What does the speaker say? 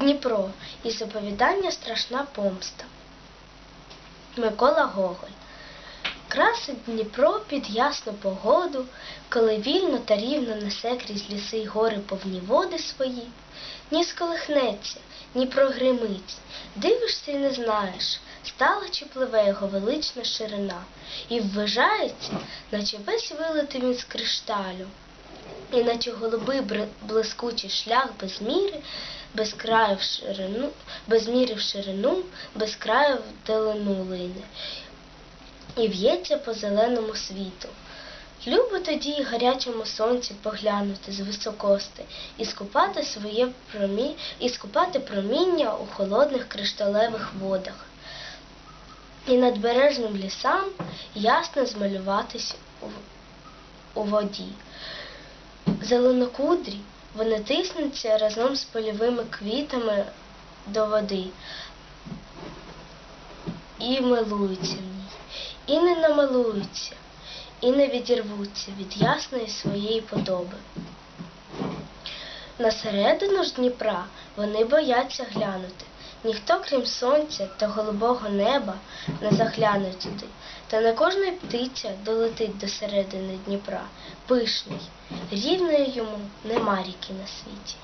Дніпро із оповідання Страшна помста. Микола Гоголь. Красить Дніпро під ясну погоду, коли вільно та рівно несе крізь ліси й гори повні води свої. Ні сколихнеться, ні прогримить. Дивишся й не знаєш, стала чи пливе його велична ширина, і ввижається, наче весь вилитий він з кришталю. І наче голубий блискучий шлях без міри, без краю в ширину, без міри в ширину, без краю в далину лине, і в'ється по зеленому світу. Любо тоді гарячому сонці поглянути з високости і скупати своє промі... і скупати проміння у холодних кришталевих водах. І над бережним лісам ясно змалюватись у, у воді. Зеленокудрі вони тиснуться разом з польовими квітами до води і милуються в ній, і не намилуються, і не відірвуться від ясної своєї подоби. На середину ж Дніпра вони бояться глянути. Ніхто, крім сонця та голубого неба, не загляне туди. Та не кожна птиця долетить до середини Дніпра. Пишний, рівної йому нема ріки на світі.